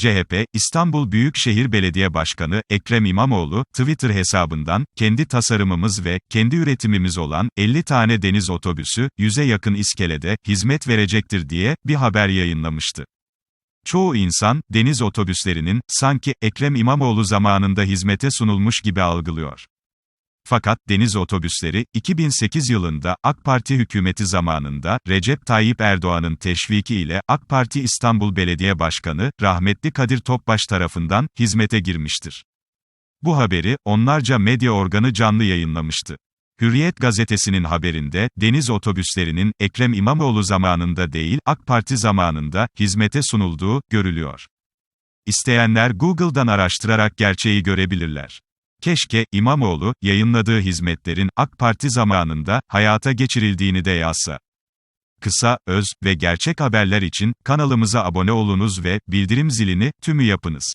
CHP, İstanbul Büyükşehir Belediye Başkanı, Ekrem İmamoğlu, Twitter hesabından, kendi tasarımımız ve, kendi üretimimiz olan, 50 tane deniz otobüsü, 100'e yakın iskelede, hizmet verecektir diye, bir haber yayınlamıştı. Çoğu insan, deniz otobüslerinin, sanki, Ekrem İmamoğlu zamanında hizmete sunulmuş gibi algılıyor. Fakat, deniz otobüsleri, 2008 yılında, AK Parti hükümeti zamanında, Recep Tayyip Erdoğan'ın teşviki ile, AK Parti İstanbul Belediye Başkanı, rahmetli Kadir Topbaş tarafından, hizmete girmiştir. Bu haberi, onlarca medya organı canlı yayınlamıştı. Hürriyet gazetesinin haberinde, deniz otobüslerinin, Ekrem İmamoğlu zamanında değil, AK Parti zamanında, hizmete sunulduğu, görülüyor. İsteyenler Google'dan araştırarak gerçeği görebilirler. Keşke, İmamoğlu, yayınladığı hizmetlerin, AK Parti zamanında, hayata geçirildiğini de yazsa. Kısa, öz ve gerçek haberler için, kanalımıza abone olunuz ve, bildirim zilini, tümü yapınız.